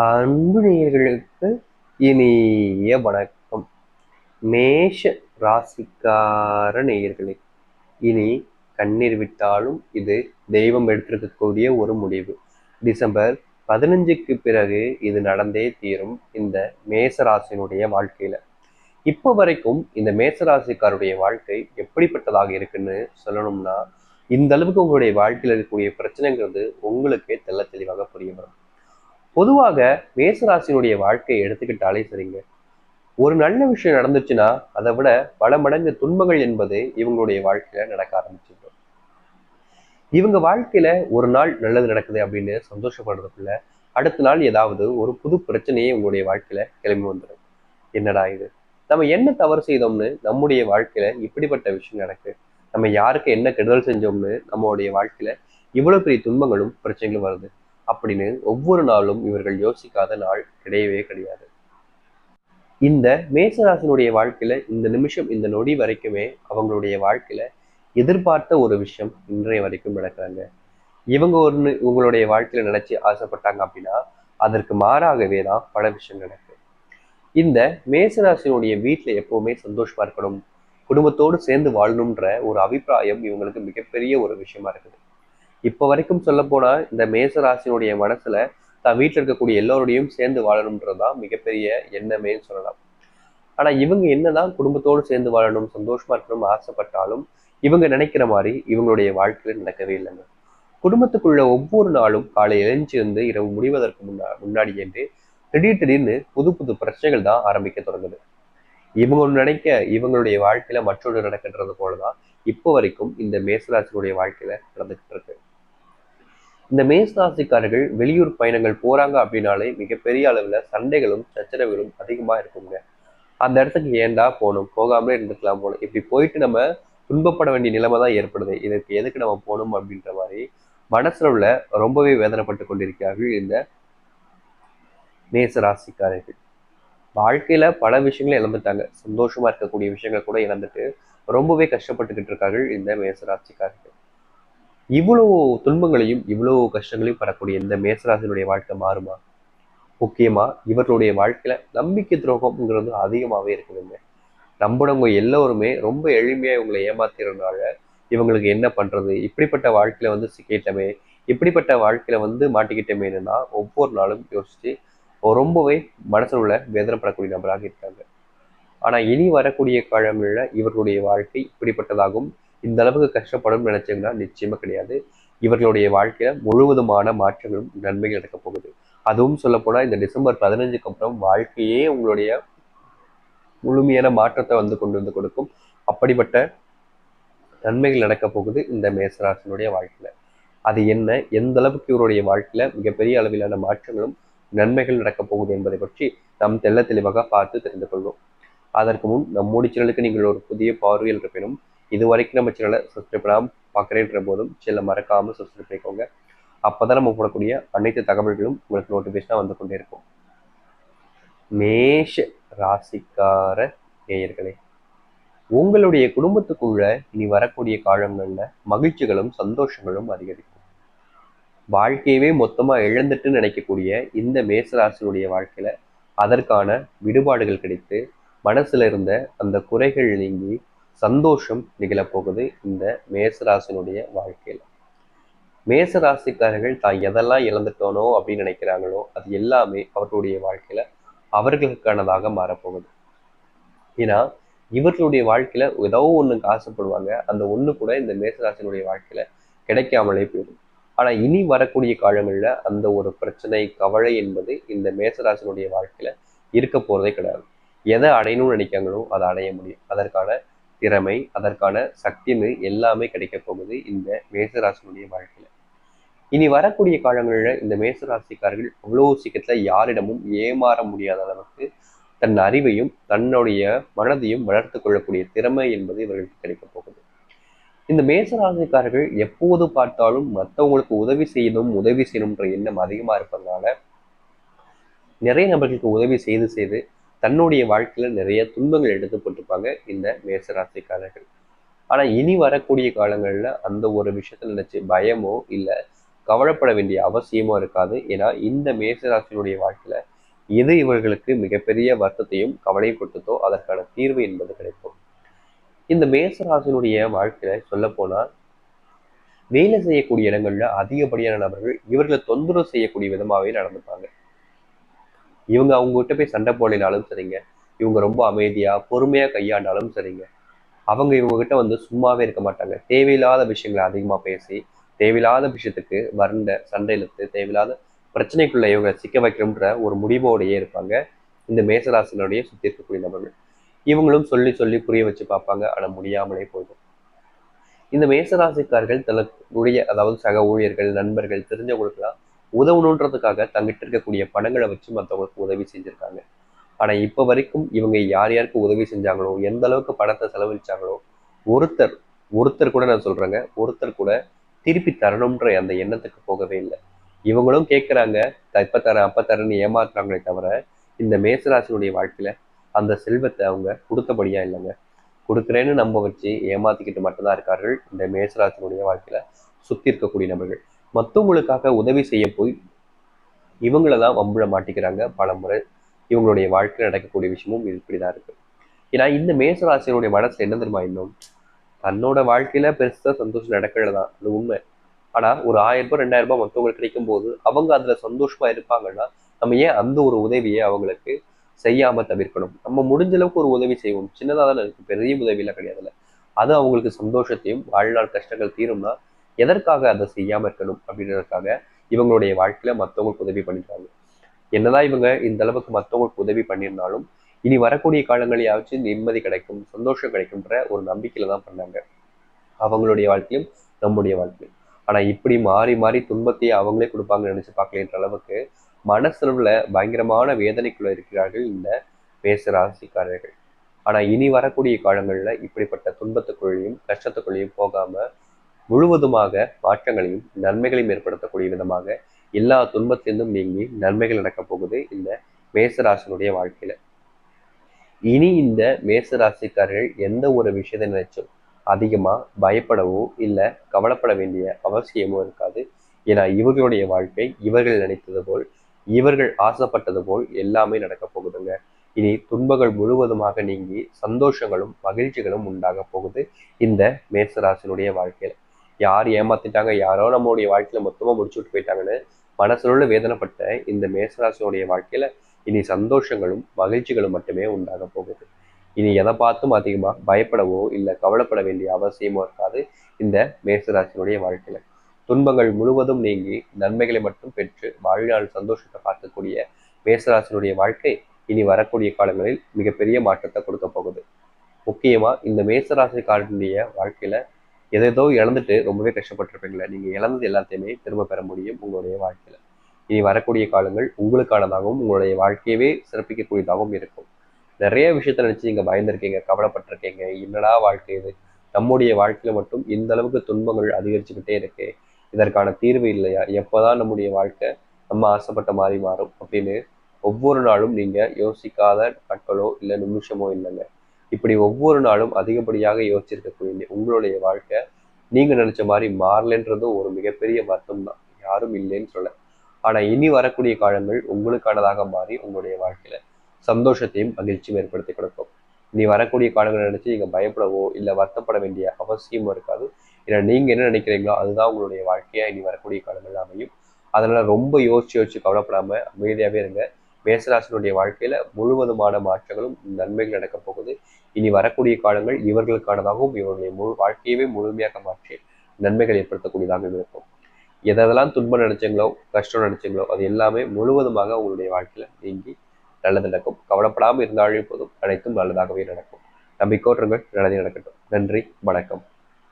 அன்பு நேயர்களுக்கு இனிய வணக்கம். மேஷ ராசிக்கார நேயர்களே இனி கண்ணீர் விட்டாலும் இது தெய்வம் எடுத்திருக்கக்கூடிய ஒரு முடிவு. டிசம்பர் பதினஞ்சுக்கு பிறகு இது நடந்தே தீரும் இந்த மேசராசினுடைய வாழ்க்கையில. இப்போ வரைக்கும் இந்த மேச ராசிக்காருடைய வாழ்க்கை எப்படிப்பட்டதாக இருக்குன்னு சொல்லணும்னா இந்த அளவுக்கு உங்களுடைய வாழ்க்கையில் இருக்கக்கூடிய பிரச்சனைங்கிறது உங்களுக்கே தெல்ல தெளிவாக புரிய வரும். பொதுவாக மேசராசினுடைய வாழ்க்கையை எடுத்துக்கிட்டாலே சரிங்க. ஒரு நல்ல விஷயம் நடந்துச்சுன்னா அதை விட பல மடங்கு துன்பங்கள் என்பது இவங்களுடைய வாழ்க்கையில நடக்க ஆரம்பிச்சிடும். இவங்க வாழ்க்கையில ஒரு நாள் நல்லது நடக்குது அப்படின்னு சந்தோஷப்படுறதுக்குள்ள அடுத்த நாள் ஏதாவது ஒரு புது பிரச்சனையே உங்களுடைய வாழ்க்கையில கிளம்பி வந்துடும் என்னடா இது? நம்ம என்ன தவறு செய்தோம்னு நம்முடைய வாழ்க்கையில இப்படிப்பட்ட விஷயம் நடக்கு. நம்ம யாருக்கு என்ன கெடுதல் செஞ்சோம்னு நம்மளுடைய வாழ்க்கையில இவ்வளவு பெரிய துன்பங்களும் பிரச்சனைகளும் வருது. அப்படின்னு ஒவ்வொரு நாளும் இவர்கள் யோசிக்காத நாள் கிடையவே கிடையாது. இந்த மேசராசினுடைய வாழ்க்கையில இந்த நிமிஷம் இந்த நொடி வரைக்குமே அவங்களுடைய வாழ்க்கையில எதிர்பார்த்த ஒரு விஷயம் இன்றைய வரைக்கும் நடக்கிறாங்க. இவங்க ஒன்று உங்களுடைய வாழ்க்கையில நினைச்சு ஆசைப்பட்டாங்க அப்படின்னா அதற்கு மாறாகவே தான் பல விஷயம் நடக்கு இந்த மேசராசினுடைய வீட்டில் எப்பவுமே சந்தோஷமா இருக்கணும் குடும்பத்தோடு சேர்ந்து வாழணுன்ற ஒரு அபிப்பிராயம் இவங்களுக்கு மிகப்பெரிய ஒரு விஷயமா இருக்குது. இப்போ வரைக்கும் சொல்ல போனா இந்த மேச ராசினுடைய மனசுல தான் வீட்டில் இருக்கக்கூடிய எல்லோருடையும் சேர்ந்து வாழணுன்றதுதான் மிகப்பெரிய எண்ணமேன்னு சொல்லலாம். ஆனா இவங்க என்னதான் குடும்பத்தோடு சேர்ந்து வாழணும் சந்தோஷமா இருக்கணும் ஆசைப்பட்டாலும் இவங்க நினைக்கிற மாதிரி இவங்களுடைய வாழ்க்கையில் நடக்கவே இல்லைங்க. குடும்பத்துக்குள்ள ஒவ்வொரு நாளும் காலை எழுந்திருந்து இரவு முடிவதற்கு முன்னா முன்னாடி என்று திடீர் திடீர்னு புது புது பிரச்சனைகள் தான் ஆரம்பிக்க தொடங்குது. இவங்க நினைக்க இவங்களுடைய வாழ்க்கையில மற்றொன்று நடக்கின்றது போலதான் இப்போ வரைக்கும் இந்த மேசராசினுடைய வாழ்க்கையில நடந்துகிட்டு இருக்கு. இந்த மேசராசிக்காரர்கள் வெளியூர் பயணங்கள் போறாங்க அப்படின்னாலே மிகப்பெரிய அளவுல சண்டைகளும் சச்சரவுகளும் அதிகமா இருக்குங்க. அந்த இடத்துக்கு ஏன்டா போகணும்? போகாமலே இருந்துக்கலாம் போகணும் இப்படி போயிட்டு நம்ம துன்பப்பட வேண்டிய நிலைமை தான் ஏற்படுது. இதற்கு எதுக்கு நம்ம போகணும் அப்படின்ற மாதிரி மனசுல உள்ள ரொம்பவே வேதனைப்பட்டு கொண்டிருக்கிறார்கள் இந்த மேசராசிக்காரர்கள் வாழ்க்கையில பல விஷயங்களை இழந்துட்டாங்க. சந்தோஷமா இருக்கக்கூடிய விஷயங்கள் கூட இழந்துட்டு ரொம்பவே கஷ்டப்பட்டுக்கிட்டு இருக்கார்கள் இந்த மேசராசிக்காரர்கள் இவ்வளோ இவ்வளவு துன்பங்களையும் இவ்வளவு கஷ்டங்களையும் பெறக்கூடிய இந்த மேசராசினுடைய வாழ்க்கை மாறுமா? முக்கியமா இவர்களுடைய வாழ்க்கையில நம்பிக்கை துரோகம்ங்கிறது அதிகமாவே இருக்குதுங்க. நம்பினவங்க எல்லோருமே ரொம்ப எளிமையா இவங்களை ஏமாத்திறதுனால இவங்களுக்கு என்ன பண்றது? இப்படிப்பட்ட வாழ்க்கையில வந்து சிக்கிட்டமே இப்படிப்பட்ட வாழ்க்கையில வந்து மாட்டிக்கிட்டமேனா ஒவ்வொரு நாளும் யோசிச்சு ரொம்பவே மனசில் உள்ள வேதனைப்படக்கூடிய நபராக இருக்காங்க. ஆனா இனி வரக்கூடிய காலங்களில் இவர்களுடைய வாழ்க்கை இப்படிப்பட்டதாகவும் இந்த அளவுக்கு கஷ்டப்படும் நினைச்சீங்கன்னா நிச்சயமா கிடையாது. இவர்களுடைய வாழ்க்கையில முழுவதுமான மாற்றங்களும் நன்மைகள் நடக்க போகுது. அதுவும் சொல்ல போனா இந்த டிசம்பர் பதினஞ்சுக்கு அப்புறம் வாழ்க்கையே உங்களுடைய முழுமையான மாற்றத்தை வந்து கொண்டு வந்து கொடுக்கும். அப்படிப்பட்ட நன்மைகள் நடக்க போகுது இந்த மேசராசனுடைய வாழ்க்கையில. அது என்ன? எந்த அளவுக்கு இவருடைய வாழ்க்கையில மிகப்பெரிய அளவிலான மாற்றங்களும் நன்மைகள் நடக்க போகுது என்பதை பற்றி நாம் தெல்ல தெளிவாக பார்த்து தெரிந்து கொள்வோம். அதற்கு முன் நம்முடைய சேனலுக்கு நீங்கள் ஒரு புதிய பார்வையில் இருப்பினும் இது வரைக்கும் நம்ம சேனலை சப்ஸ்கிரைப் பண்ணாமல் பார்க்குறேன்ற போதும் சேனலை மறக்காமல் சப்ஸ்கிரைப் பண்ணிக்கோங்க. அப்போ தான் நம்ம போடக்கூடிய அனைத்து தகவல்களும் உங்களுக்கு நோட்டிஃபிகேஷனாக வந்து கொண்டே இருக்கும். மேஷ ராசிக்கார நேயர்களே உங்களுடைய குடும்பத்துக்குள்ள இனி வரக்கூடிய காலங்களில் மகிழ்ச்சிகளும் சந்தோஷங்களும் அதிகரிக்கும். வாழ்க்கையவே மொத்தமாக இழந்துட்டு நினைக்கக்கூடிய இந்த மேசராசினுடைய வாழ்க்கையில அதற்கான விடுபாடுகள் கிடைத்து மனசுல இருந்த அந்த குறைகள் நீங்கி சந்தோஷம் நிகழப்போகுது இந்த மேசராசினுடைய வாழ்க்கையில. மேசராசிக்காரர்கள் தான் எதெல்லாம் இழந்துட்டோனோ அப்படின்னு நினைக்கிறாங்களோ அது எல்லாமே அவர்களுடைய வாழ்க்கையில அவர்களுக்கானதாக மாறப்போகுது. ஏன்னா இவர்களுடைய வாழ்க்கையில ஏதோ ஒண்ணுக்கு ஆசைப்படுவாங்க. அந்த ஒண்ணு கூட இந்த மேசராசினுடைய வாழ்க்கையில கிடைக்காமலே போயிடும். ஆனா இனி வரக்கூடிய காலங்கள்ல அந்த ஒரு பிரச்சனை கவலை என்பது இந்த மேசராசினுடைய வாழ்க்கையில இருக்க போறதே கிடையாது. எதை அடையணும்னு நினைக்காங்களோ அதை அடைய முடியும். அதற்கான திறமை அதற்கான சக்தின்னு எல்லாமே கிடைக்க போகுது இந்த மேசராசினுடைய வாழ்க்கையில. இனி வரக்கூடிய காலங்களில் இந்த மேசராசிக்காரர்கள் அவ்வளோ சீக்கிரத்துல யாரிடமும் ஏமாற முடியாத அளவுக்கு தன் அறிவையும் தன்னுடைய மனதையும் வளர்த்து கொள்ளக்கூடிய திறமை என்பது இவர்களுக்கு கிடைக்க போகுது. இந்த மேசராசிக்காரர்கள் எப்போது பார்த்தாலும் மற்றவங்களுக்கு உதவி செய்யணும் உதவி செய்யணும்ன்ற எண்ணம் அதிகமா இருப்பதனால நிறைய நபர்களுக்கு உதவி செய்து செய்து தன்னுடைய வாழ்க்கையில் நிறைய துன்பங்கள் எடுத்து போட்டிருப்பாங்க இந்த மேசராசிக்காரர்கள். ஆனால் இனி வரக்கூடிய காலங்களில் அந்த ஒரு விஷயத்தை நினச்சி பயமோ இல்லை கவலைப்பட வேண்டிய அவசியமோ இருக்காது. ஏன்னா இந்த மேசராசினுடைய வாழ்க்கையில் எது இவர்களுக்கு மிகப்பெரிய வருத்தத்தையும் கவலையும் கொடுத்ததோ அதற்கான தீர்வு என்பது கிடைக்கும். இந்த மேசராசினுடைய வாழ்க்கையில சொல்லப்போனால் வேலை செய்யக்கூடிய இடங்கள்ல அதிகப்படியான நபர்கள் இவர்களை தொந்தரவு செய்யக்கூடிய விதமாகவே நடந்துப்பாங்க. இவங்க அவங்க கிட்ட போய் சண்டை போடலினாலும் சரிங்க. இவங்க ரொம்ப அமைதியா பொறுமையா கையாண்டாலும் சரிங்க. அவங்க இவங்ககிட்ட வந்து சும்மாவே இருக்க மாட்டாங்க. தேவையில்லாத விஷயங்களை அதிகமா பேசி தேவையில்லாத விஷயத்துக்கு வறண்ட சண்டை இழுத்து தேவையில்லாத பிரச்சனைக்குள்ள இவங்க சிக்க வைக்கணுன்ற ஒரு முடிவோடையே இருப்பாங்க. இந்த மேசராசினுடைய சுத்தி இருக்கக்கூடிய நபர்கள். இவங்களும் சொல்லி சொல்லி புரிய வச்சு பார்ப்பாங்க. ஆனா முடியாமலே போயிடும். இந்த மேசராசிக்காரர்கள் தனக்குரிய அதாவது சக ஊழியர்கள் நண்பர்கள் தெரிஞ்சவங்களுக்குலாம் உதவணுன்றதுக்காக தங்கிட்ட இருக்கக்கூடிய பணங்களை வச்சு மற்றவங்களுக்கு உதவி செஞ்சுருக்காங்க. ஆனால் இப்போ வரைக்கும் இவங்க யார் யாருக்கு உதவி செஞ்சாங்களோ எந்த அளவுக்கு பணத்தை செலவழிச்சாங்களோ ஒருத்தர் ஒருத்தர் கூட நான் சொல்கிறேங்க ஒருத்தர் கூட திருப்பி தரணுன்ற அந்த எண்ணத்துக்கு போகவே இல்லை. இவங்களும் கேட்குறாங்க இப்போ தரேன் அப்போ தரேன்னு ஏமாத்துறாங்களே தவிர இந்த மேசராசினுடைய வாழ்க்கையில் அந்த செல்வத்தை அவங்க கொடுத்தபடியா இல்லைங்க. கொடுக்குறேன்னு நம்ப வச்சு ஏமாத்திக்கிட்டு மட்டும்தான் இருக்கார்கள் இந்த மேசராசினுடைய வாழ்க்கையில் சுற்றி இருக்கக்கூடிய நபர்கள். மற்றவங்களுக்காக உதவி செய்ய போய் இவங்கள தான் வம்புல மாட்டிக்கிறாங்க. பல முறை இவங்களுடைய வாழ்க்கையில் நடக்கக்கூடிய விஷயமும் இப்படிதான் இருக்கு. ஏன்னா இந்த மேசராசியனுடைய மனசுல என்ன தெரியுமா இன்னும்? தன்னோட வாழ்க்கையில பெருசா சந்தோஷம் நடக்கிறது தான் அது உண்மை. ஆனா ஒரு ஆயிரம் ரூபாய் ரெண்டாயிரம் ரூபாய் மற்றவங்களுக்கு கிடைக்கும் போது அவங்க அதுல சந்தோஷமா இருப்பாங்கன்னா நம்ம ஏன் அந்த ஒரு உதவியை அவங்களுக்கு செய்யாம தவிர்க்கணும்? நம்ம முடிஞ்ச அளவுக்கு ஒரு உதவி செய்வோம். சின்னதாக தானே இருக்கு. பெரிய உதவியெல்லாம் கிடையாதுல்ல. அது அவங்களுக்கு சந்தோஷத்தையும் வாழ்நாள் கஷ்டங்கள் தீரும்னா எதற்காக அதை செய்யாம இருக்கணும் அப்படின்றதுக்காக இவங்களுடைய வாழ்க்கையில மற்றவங்களுக்கு உதவி பண்ணிட்டாங்க என்னதான் இவங்க இந்த அளவுக்கு மற்றவங்களுக்கு உதவி பண்ணியிருந்தாலும் இனி வரக்கூடிய காலங்களையாச்சும் நிம்மதி கிடைக்கும் சந்தோஷம் கிடைக்கும்ன்ற ஒரு நம்பிக்கையில தான் பண்ணாங்க. அவங்களுடைய வாழ்க்கையும் நம்முடைய வாழ்க்கையும். ஆனா இப்படி மாறி மாறி துன்பத்தையே அவங்களே கொடுப்பாங்கன்னு நினைச்சு பார்க்கலன்ற அளவுக்கு மனசளவுல பயங்கரமான வேதனைக்குள்ள இருக்கிறார்கள் இந்த மேசராசிக்காரர்கள் ஆனா இனி வரக்கூடிய காலங்கள்ல இப்படிப்பட்ட துன்பத்துக்குள்ளேயும் கஷ்டத்துக்குள்ளேயும் போகாம முழுவதுமாக மாற்றங்களையும் நன்மைகளையும் ஏற்படுத்தக்கூடிய விதமாக எல்லா துன்பத்திலிருந்தும் நீங்கி நன்மைகள் நடக்கப் போகுது இந்த மேசராசனுடைய வாழ்க்கையில. இனி இந்த மேசராசிக்காரர்கள் எந்த ஒரு விஷயத்தை நினைச்சும் அதிகமா பயப்படவோ இல்லை கவலைப்பட வேண்டிய அவசியமோ இருக்காது. ஏன்னா இவர்களுடைய வாழ்க்கை இவர்கள் நினைத்தது போல் இவர்கள் ஆசைப்பட்டது போல் எல்லாமே நடக்க போகுதுங்க. இனி துன்பங்கள் முழுவதுமாக நீங்கி சந்தோஷங்களும் மகிழ்ச்சிகளும் உண்டாக போகுது இந்த மேசராசினுடைய வாழ்க்கையில. யார் ஏமாத்திட்டாங்க யாரோ நம்மளுடைய வாழ்க்கையில மொத்தமா முடிச்சு விட்டு போயிட்டாங்கன்னு மனசுல வேதனைப்பட்ட இந்த மேசராசியோடைய வாழ்க்கையில இனி சந்தோஷங்களும் மகிழ்ச்சிகளும் மட்டுமே உண்டாக போகுது. இனி எதை பார்த்தும் அதிகமாக பயப்படவோ இல்லை கவலைப்பட வேண்டிய அவசியமோ இருக்காது இந்த மேசராசினுடைய வாழ்க்கையில. துன்பங்கள் முழுவதும் நீங்கி நன்மைகளை மட்டும் பெற்று வாழ்நாள் சந்தோஷத்தை பார்க்கக்கூடிய மேசராசினுடைய வாழ்க்கை இனி வரக்கூடிய காலங்களில் மிகப்பெரிய மாற்றத்தை கொடுக்க போகுது. முக்கியமா இந்த மேசராசிக்காரனுடைய வாழ்க்கையில எதோ இழந்துட்டு ரொம்பவே கஷ்டப்பட்டிருப்பீங்களே நீங்கள் இழந்தது எல்லாத்தையுமே திரும்ப பெற முடியும் உங்களுடைய வாழ்க்கையில். இனி வரக்கூடிய காலங்கள் உங்களுக்கானதாகவும் உங்களுடைய வாழ்க்கையவே சிறப்பிக்கக்கூடியதாகவும் இருக்கும். நிறைய விஷயத்த நினச்சி நீங்கள் பயந்துருக்கீங்க கவலைப்பட்டிருக்கீங்க என்னடா வாழ்க்கை இது? நம்முடைய வாழ்க்கையில் மட்டும் இந்த அளவுக்கு துன்பங்கள் அதிகரிச்சுக்கிட்டே இருக்கு இதற்கான தீர்வு இல்லையா? எப்போதான் நம்முடைய வாழ்க்கை நம்ம ஆசைப்பட்ட மாதிரி மாறும் அப்படின்னு ஒவ்வொரு நாளும் நீங்கள் யோசிக்காத நாட்களோ இல்லை நிமிஷமோ இல்லைங்க. இப்படி ஒவ்வொரு நாளும் அதிகப்படியாக யோசிச்சிருக்கக்கூடிய உங்களுடைய வாழ்க்கை நீங்க நினைச்ச மாதிரி மாறலன்றதும் ஒரு மிகப்பெரிய வருத்தம் தான் யாரும் இல்லைன்னு சொல்ல ஆனா இனி வரக்கூடிய காலங்கள் உங்களுக்கானதாக மாறி உங்களுடைய வாழ்க்கையில சந்தோஷத்தையும் மகிழ்ச்சியும் ஏற்படுத்தி கொடுக்கும். இனி வரக்கூடிய காலங்களை நினைச்சு நீங்க பயப்படவோ இல்லை வருத்தப்பட வேண்டிய அவசியமும் இருக்காது. ஏன்னா நீங்க என்ன நினைக்கிறீங்களோ அதுதான் உங்களுடைய வாழ்க்கையா இனி வரக்கூடிய காலங்கள் அமையும். அதனால ரொம்ப யோசிச்சு யோசிச்சு கவலைப்படாம அமைதியாவே இருங்க. மேசராசினுடைய வாழ்க்கையில முழுவதுமான மாற்றங்களும் நன்மைகள் நடக்கப் போகுது. இனி வரக்கூடிய காலங்கள் இவர்களுக்கானதாகவும் இவர்களுடைய முழு வாழ்க்கையவே முழுமையாக மாற்றி நன்மைகள் ஏற்படுத்தக்கூடியதாகவும் இருக்கும். எதெல்லாம் துன்பம் நினைச்சீங்களோ கஷ்டம் நினைச்சீங்களோ அது எல்லாமே முழுவதுமாக உங்களுடைய வாழ்க்கையில நீங்கி நல்லது நடக்கும். கவலைப்படாமல் இருந்தாலே போதும். அனைத்தும் நல்லதாகவே நடக்கும். நம்பிக்கோட்டுங்கள் நல்லதே நடக்கட்டும். நன்றி. வணக்கம்.